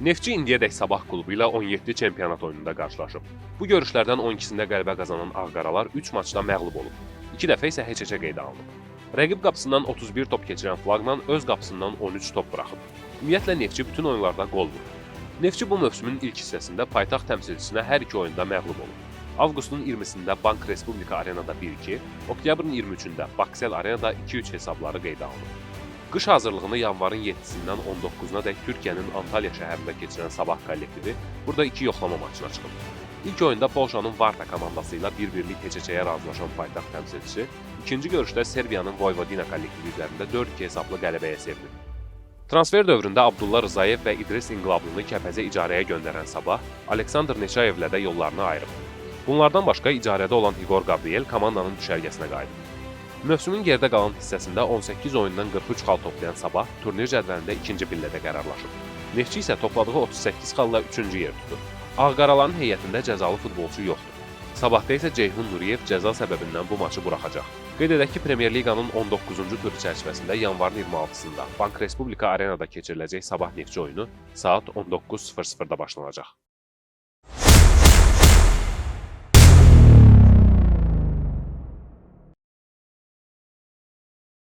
Neftçi indiyədək Sabah klubu ilə 17 çempionat oyununda qarşılaşıb. Bu görüşlərdən 12-sində qələbə qazanan Ağqaralar 3 maçda məğlub olub. 2 dəfə isə heç-heçə qeydə alınıb. Rəqib qapısından 31 top keçirən Flaqman öz qapısından 13 top buraxıb. Ümumiyyətlə Neftçi bütün oyunlarda qol vurub. Neftçi bu mövsümün ilk hissəsində paytaxt təmsilçisinə hər iki oyunda məğlub olub. Avqustun 20-sində Bank Respublika Arenada 1-2, oktyabrın 23-də Baksel Arenada 2-3 hesabları qeydə alınıb. Qış hazırlığını yanvarın 7-sindən 19-na dək Türkiyənin Antalya şəhərində keçirən Sabah kollektivi burada 2 yoxlama maçına çıxıb. İlk oyunda Polşanın Varta komandası ilə 1-1lik heçəçəyə razılaşan paytaxt təmsilçisi, ikinci görüşdə Serbiyanın Vojvodina kollektivi üzərində 4-2 hesablı qələbəyə sevinib. Transfer dövründə Abdullah Rzayev və İdris İnqilablını Kəpəzə icarəyə göndərən Sabah, Aleksandr Neçayevlə də yollarını ayırıb. Bunlardan başqa icarədə olan Igor Gabriel komandanın düşərgəsinə qayıdıb. Mövsümün gerdə qalan hissəsində 18 oyundan 43 xal toplayan Sabah turnir cədvəlində ikinci pillədə qərarlaşıb. Neftçi isə topladığı 38 xalla 3-cü yer tutur. Ağqaraların heyətində cəzalı futbolçu yoxdur. Sabahda isə Ceyhun Nuriyev cəza səbəbindən bu maçı buraxacaq. Qeyd edək ki, Premyer Liqanın 19-cu turu çərçivəsində yanvarın 26-sında Bank Respublika Arenada keçiriləcək Sabah Neftçi oyunu saat 19:00-da başlanacaq.